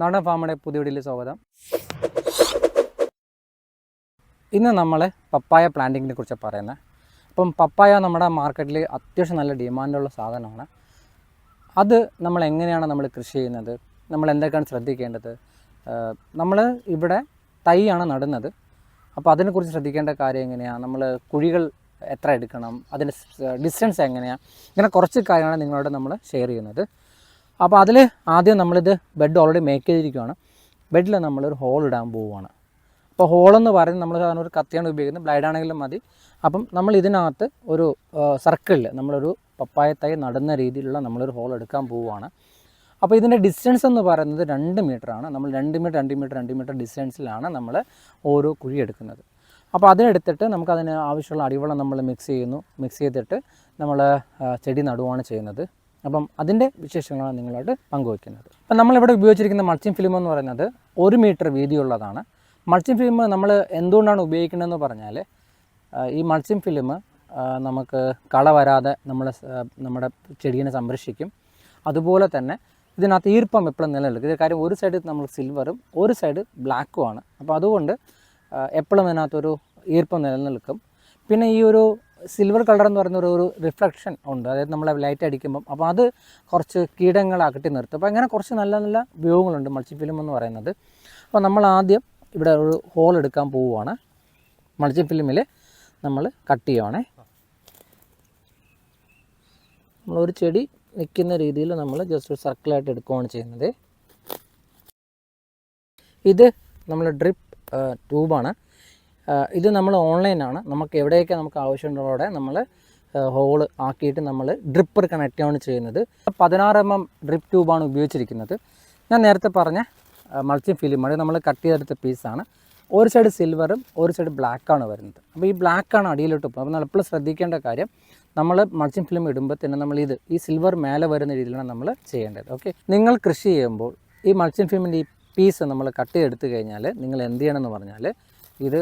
നാടൻ ഫാമിന്റെ പുതിയ വീടിൽ സ്വാഗതം. ഇന്ന് നമ്മൾ പപ്പായ പ്ലാന്റിങ്ങിനെ കുറിച്ച് പറയുന്നത് അപ്പം പപ്പായ നമ്മുടെ മാർക്കറ്റിൽ അത്യാവശ്യം നല്ല ഡിമാൻഡുള്ള സാധനമാണ്. അത് നമ്മൾ എങ്ങനെയാണ് നമ്മൾ കൃഷി ചെയ്യുന്നത്? നമ്മൾ എന്തൊക്കെയാണ് ശ്രദ്ധിക്കേണ്ടത്? നമ്മൾ ഇവിടെ തൈയാണ് നടുന്നത്. അപ്പോൾ അതിനെക്കുറിച്ച് ശ്രദ്ധിക്കേണ്ട കാര്യം എങ്ങനെയാണ് നമ്മൾ കുഴികൾ എത്ര എടുക്കണം? അതിന്റെ ഡിസ്റ്റൻസ് എങ്ങനെയാണ് ഇങ്ങനെ കുറച്ച് കാര്യങ്ങളാണ് നിങ്ങളോട് നമ്മൾ ഷെയർ ചെയ്യുന്നത്. അപ്പോൾ അതിൽ ആദ്യം നമ്മളിത് ബെഡ് ഓൾറെഡി മേക്ക് ചെയ്തിരിക്കുകയാണ് ബെഡിൽ നമ്മളൊരു ഹോൾ ഇടാൻ പോവുകയാണ് അപ്പോൾ ഹോളെന്ന് പറയുന്നത് നമ്മൾ സാധാരണ ഒരു കത്തിയാണ് ഉപയോഗിക്കുന്നത്. ബ്ലൈഡ് ആണെങ്കിലും മതി. അപ്പം നമ്മൾ ഇതിനകത്ത് ഒരു സർക്കിളിൽ നമ്മളൊരു പപ്പായത്തായി നടുന്ന രീതിയിലുള്ള നമ്മളൊരു ഹോൾ എടുക്കാൻ പോവുകയാണ് അപ്പോൾ ഇതിന്റെ ഡിസ്റ്റൻസ് എന്ന് പറയുന്നത് രണ്ട് മീറ്ററാണ് നമ്മൾ രണ്ട് മീറ്റർ രണ്ട് മീറ്റർ രണ്ട് മീറ്റർ ഡിസ്റ്റൻസിലാണ് നമ്മൾ ഓരോ കുഴി എടുക്കുന്നത്. അപ്പോൾ അതിനെടുത്തിട്ട് നമുക്ക് അതിന് ആവശ്യമുള്ള അടിവെള്ളം നമ്മൾ മിക്സ് ചെയ്യുന്നു. മിക്സ് ചെയ്തിട്ട് നമ്മൾ ചെടി നടുവാണ് ചെയ്യുന്നത്. അപ്പം അതിന്റെ വിശേഷങ്ങളാണ് നിങ്ങളായിട്ട് പങ്കുവയ്ക്കുന്നത്. അപ്പം നമ്മളിവിടെ ഉപയോഗിച്ചിരിക്കുന്ന മൾച്ചിങ് ഫിലിം എന്ന് പറയുന്നത് ഒരു മീറ്റർ വീതിയുള്ളതാണ്. മൾച്ചിങ് ഫിലിം നമ്മൾ എന്തുകൊണ്ടാണ് ഉപയോഗിക്കുന്നതെന്ന് പറഞ്ഞാൽ ഈ മൾച്ചിങ് ഫിലിം നമുക്ക് കള വരാതെ നമ്മളെ നമ്മുടെ ചെടീനെ സംരക്ഷിക്കും. അതുപോലെ തന്നെ ഇതിനകത്ത് ഈർപ്പം എപ്പോഴും നിലനിൽക്കും. ഇത് കാര്യം ഒരു സൈഡ് നമ്മൾ സിൽവറും ഒരു സൈഡ് ബ്ലാക്കുമാണ് അപ്പോൾ അതുകൊണ്ട് എപ്പോഴും ഇതിനകത്തൊരു ഈർപ്പം നിലനിൽക്കും. പിന്നെ ഈ ഒരു സിൽവർ കളർ എന്ന് പറയുന്ന ഒരു റിഫ്ലക്ഷൻ ഉണ്ട്. അതായത് നമ്മൾ ലൈറ്റ് അടിക്കുമ്പം. അപ്പോൾ അത് കുറച്ച് കീടങ്ങളെ അകറ്റി നിർത്തും. അപ്പോൾ അങ്ങനെ കുറച്ച് നല്ല നല്ല ഉപയോഗങ്ങളുണ്ട് മൾച്ചി ഫിലിം എന്ന് പറയുന്നത്. അപ്പോൾ നമ്മൾ ആദ്യം ഇവിടെ ഒരു ഹോൾ എടുക്കാൻ പോവുകയാണ് മൾച്ചി ഫിലിമിൽ നമ്മൾ കട്ട് ചെയ്യുവാണേ. നമ്മളൊരു ചെടി നിൽക്കുന്ന രീതിയിൽ നമ്മൾ ജസ്റ്റ് ഒരു സർക്കിളായിട്ട് എടുക്കുകയാണ് ചെയ്യുന്നത്. ഇത് നമ്മൾ ഡ്രിപ്പ് ട്യൂബാണ് ഇത് നമ്മൾ ഓൺലൈനാണ്. നമുക്ക് എവിടെയൊക്കെ നമുക്ക് ആവശ്യമുള്ളതോടെ നമ്മൾ ഹോൾ ആക്കിയിട്ട് നമ്മൾ ഡ്രിപ്പർ കണക്ട് ആണ് ചെയ്യുന്നത്. പതിനാറ് എം എം ഡ്രിപ്പ് ട്യൂബാണ് ഉപയോഗിച്ചിരിക്കുന്നത്. ഞാൻ നേരത്തെ പറഞ്ഞ മൾച്ചി ഫിലിമാണ് നമ്മൾ കട്ട് ചെയ്തെടുത്ത പീസാണ് ഒരു സൈഡ് സിൽവറും ഒരു സൈഡ് ബ്ലാക്കാണ് വരുന്നത്. അപ്പോൾ ഈ ബ്ലാക്കാണ് അടിയിലോട്ട് പോകുന്നത്. അപ്പോൾ നമ്മൾ ശ്രദ്ധിക്കേണ്ട കാര്യം നമ്മൾ മൾച്ചിങ് ഫിലിം ഇടുമ്പോൾ തന്നെ നമ്മൾ ഇത് ഈ സിൽവർ മേലെ വരുന്ന രീതിയിലാണ് നമ്മൾ ചെയ്യേണ്ടത്. ഓക്കെ നിങ്ങൾ കൃഷി ചെയ്യുമ്പോൾ ഈ മൾച്ചിങ് ഫിലിമിന്റെ ഈ പീസ് നമ്മൾ കട്ട് ചെയ്തെടുത്ത് കഴിഞ്ഞാൽ നിങ്ങൾ എന്ത് ചെയ്യണമെന്ന് പറഞ്ഞാൽ ഇത്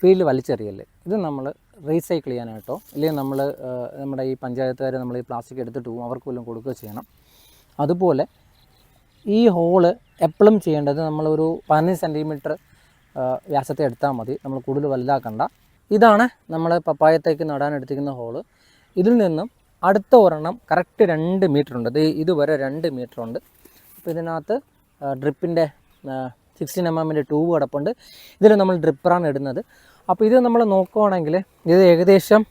ഫീൽഡ് വലിച്ചെറിയൽ. ഇത് നമ്മൾ റീസൈക്കിൾ ചെയ്യാനായിട്ടോ അല്ലെങ്കിൽ നമ്മൾ നമ്മുടെ ഈ പഞ്ചായത്തുകാർ നമ്മൾ ഈ പ്ലാസ്റ്റിക് എടുത്തിട്ട് പോകും അവർക്ക് വല്ലതും കൊടുക്കുകയോ ചെയ്യണം. അതുപോലെ ഈ ഹോൾ എപ്പോഴും ചെയ്യേണ്ടത് നമ്മളൊരു പതിനഞ്ച് സെന്റിമീറ്റർ വ്യാസത്തെ എടുത്താൽ മതി. നമ്മൾ കൂടുതൽ വലുതാക്കണ്ട. ഇതാണ് നമ്മൾ പപ്പായത്തേക്ക് നടാൻ എടുത്തിരിക്കുന്ന ഹോൾ ഇതിൽ നിന്നും അടുത്ത ഒരെണ്ണം കറക്റ്റ് രണ്ട് മീറ്റർ ഉണ്ട്. ഇത് ഇതുവരെ രണ്ട് മീറ്റർ ഉണ്ട്. അപ്പോൾ ഇതിനകത്ത് ഡ്രിപ്പിന്റെ സിക്സ്റ്റീൻ എം എമ്മിന്റെ ട്യൂബ് കിടപ്പുണ്ട്. ഇതിൽ നമ്മൾ ഡ്രിപ്പറാണ് ഇടുന്നത്. അപ്പോൾ ഇത് നമ്മൾ നോക്കുകയാണെങ്കിൽ ഇത് ഏകദേശം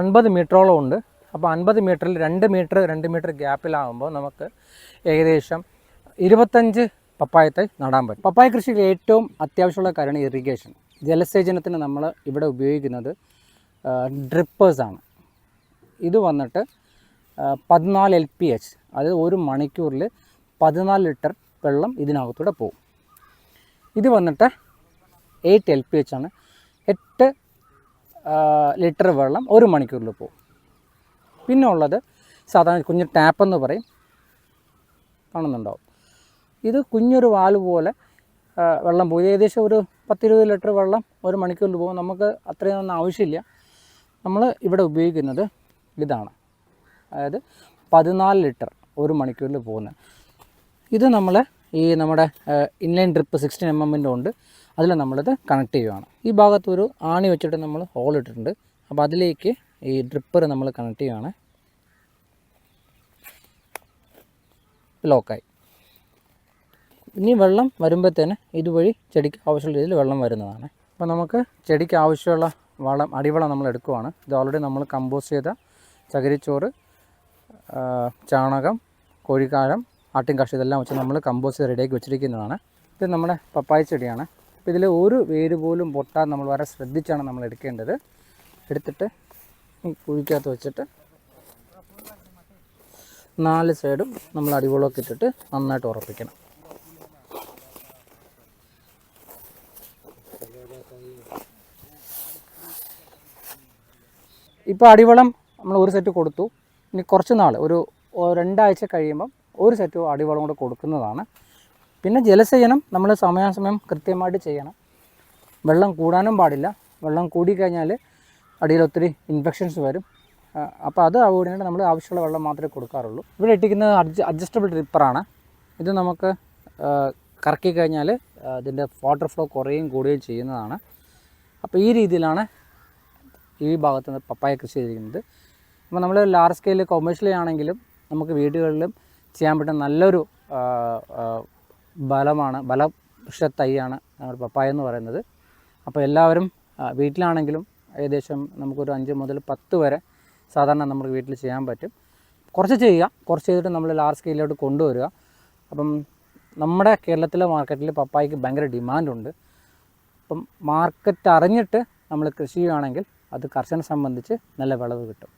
അൻപത് മീറ്ററോളം ഉണ്ട്. അപ്പോൾ അൻപത് മീറ്ററിൽ രണ്ട് മീറ്റർ രണ്ട് മീറ്റർ ഗ്യാപ്പിലാകുമ്പോൾ നമുക്ക് ഏകദേശം ഇരുപത്തഞ്ച് പപ്പായത്തെ നടാൻ പറ്റും. പപ്പായ കൃഷിയിൽ ഏറ്റവും അത്യാവശ്യമുള്ള കാര്യമാണ് ഇറിഗേഷൻ. ജലസേചനത്തിന് നമ്മൾ ഇവിടെ ഉപയോഗിക്കുന്നത് ഡ്രിപ്പേഴ്സാണ് ഇത് വന്നിട്ട് പതിനാല് എൽ പി എച്ച് അതായത് ഒരു മണിക്കൂറിൽ പതിനാല് ലിറ്റർ വെള്ളം ഇതിനകത്തൂടെ പോകും ഇത് വന്നിട്ട് എയ്റ്റ് എൽ പി എച്ച് ആണ്. എട്ട് ലിറ്റർ വെള്ളം ഒരു മണിക്കൂറിൽ പോകും പിന്നെ ഉള്ളത് സാധാരണ കുഞ്ഞ് ടാപ്പ് എന്ന് പറയും. കാണുന്നുണ്ടാവും. ഇത് കുഞ്ഞൊരു വാൽ പോലെ വെള്ളം പോകും ഏകദേശം ഒരു പത്തിരുപത് ലിറ്റർ വെള്ളം ഒരു മണിക്കൂറിൽ പോകും നമുക്ക് അത്രയും ഒന്നും ആവശ്യമില്ല. നമ്മൾ ഇവിടെ ഉപയോഗിക്കുന്നത് ഇതാണ്. അതായത് പതിനാല് ലിറ്റർ ഒരു മണിക്കൂറിൽ പോകുന്നത്. ഇത് നമ്മൾ ഈ നമ്മുടെ ഇൻലൈൻ ഡ്രിപ്പ് സിക്സ്റ്റീൻ എം എമ്മിന്റെ ഉണ്ട്. അതിൽ നമ്മളിത് കണക്ട് ചെയ്യുകയാണ് ഈ ഭാഗത്ത് ഒരു ആണി വെച്ചിട്ട് നമ്മൾ ഹോൾ ഇട്ടിട്ടുണ്ട്. അപ്പോൾ അതിലേക്ക് ഈ ഡ്രിപ്പർ നമ്മൾ കണക്ട് ചെയ്യുകയാണ് ലോക്കായി ഇനി വെള്ളം വരുമ്പോഴത്തേന് ഇതുവഴി ചെടിക്ക് ആവശ്യമുള്ള രീതിയിൽ വെള്ളം വരുന്നതാണ്. അപ്പോൾ നമുക്ക് ചെടിക്ക് ആവശ്യമുള്ള വളം അടിവളം നമ്മൾ എടുക്കുവാണ്. ഇത് ഓൾറെഡി നമ്മൾ കമ്പോസ്റ്റ് ചെയ്ത ചകിരിച്ചോറ് ചാണകം കോഴിക്കാരം ആട്ടിൻ കാഷ്ടം ഇതെല്ലാം വെച്ച് നമ്മൾ കമ്പോസ്റ്റ് റെഡിയാക്കി വെച്ചിരിക്കുന്നതാണ്. ഇത് നമ്മുടെ പപ്പായ ചെടിയാണ്. അപ്പോൾ ഇതിൽ ഒരു വേര് പോലും പൊട്ടാൻ നമ്മൾ വളരെ ശ്രദ്ധിച്ചാണ് നമ്മൾ എടുക്കേണ്ടത്. എടുത്തിട്ട് ഈ കുഴിക്കകത്ത് വെച്ചിട്ട് നാല് സൈഡും നമ്മൾ അടിവളമൊക്കെ ഇട്ടിട്ട് നന്നായിട്ട് ഉറപ്പിക്കണം. ഇപ്പോൾ അടിവളം നമ്മൾ ഒരു സെറ്റ് കൊടുത്തു. ഇനി കുറച്ച് നാൾ ഒരു രണ്ടാഴ്ച കഴിയുമ്പം ഒരു സെറ്റ് അടിവളം കൂടെ കൊടുക്കുന്നതാണ്. പിന്നെ ജലസേചനം നമ്മൾ സമയാസമയം കൃത്യമായിട്ട് ചെയ്യണം. വെള്ളം കൂടാനും പാടില്ല. വെള്ളം കൂടിക്കഴിഞ്ഞാൽ അടിയിൽ ഒത്തിരി ഇൻഫെക്ഷൻസ് വരും. അപ്പോൾ അത് അവോയ്ഡ് നമ്മൾ ആവശ്യമുള്ള വെള്ളം മാത്രമേ കൊടുക്കാറുള്ളൂ. ഇവിടെ ഇട്ടിരിക്കുന്നത് അഡ്ജ അഡ്ജസ്റ്റബിൾ ഡ്രിപ്പറാണ് ഇത് നമുക്ക് കറക്കി കഴിഞ്ഞാൽ ഇതിന്റെ വാട്ടർ ഫ്ലോ കുറയുകയും കൂടുകയും ചെയ്യുന്നതാണ്. അപ്പോൾ ഈ രീതിയിലാണ് ഈ ഭാഗത്ത് പപ്പായ കൃഷി ചെയ്തിരിക്കുന്നത്. അപ്പോൾ നമ്മൾ ലാർജ് സ്കെയിൽ കൊമേഴ്ഷ്യലി ആണെങ്കിലും നമുക്ക് വീടുകളിലും ചെയ്യാൻ പറ്റുന്ന നല്ലൊരു ബലമാണ് ബലവൃക്ഷ തൈയാണ് പപ്പായ എന്ന് പറയുന്നത്. അപ്പോൾ എല്ലാവരും വീട്ടിലാണെങ്കിലും ഏകദേശം നമുക്കൊരു അഞ്ച് മുതൽ പത്ത് വരെ സാധാരണ നമുക്ക് വീട്ടിൽ ചെയ്യാൻ പറ്റും. കുറച്ച് ചെയ്യുക കുറച്ച് ചെയ്തിട്ട് നമ്മൾ ലാർജ് സ്കെയിലോട്ട് കൊണ്ടുവരിക. അപ്പം നമ്മുടെ കേരളത്തിലെ മാർക്കറ്റിൽ പപ്പായക്ക് ഭയങ്കര ഡിമാൻഡുണ്ട് അപ്പം മാർക്കറ്റ് അറിഞ്ഞിട്ട് നമ്മൾ കൃഷി ചെയ്യുകയാണെങ്കിൽ അത് കർഷകനെ സംബന്ധിച്ച് നല്ല വിളവ് കിട്ടും.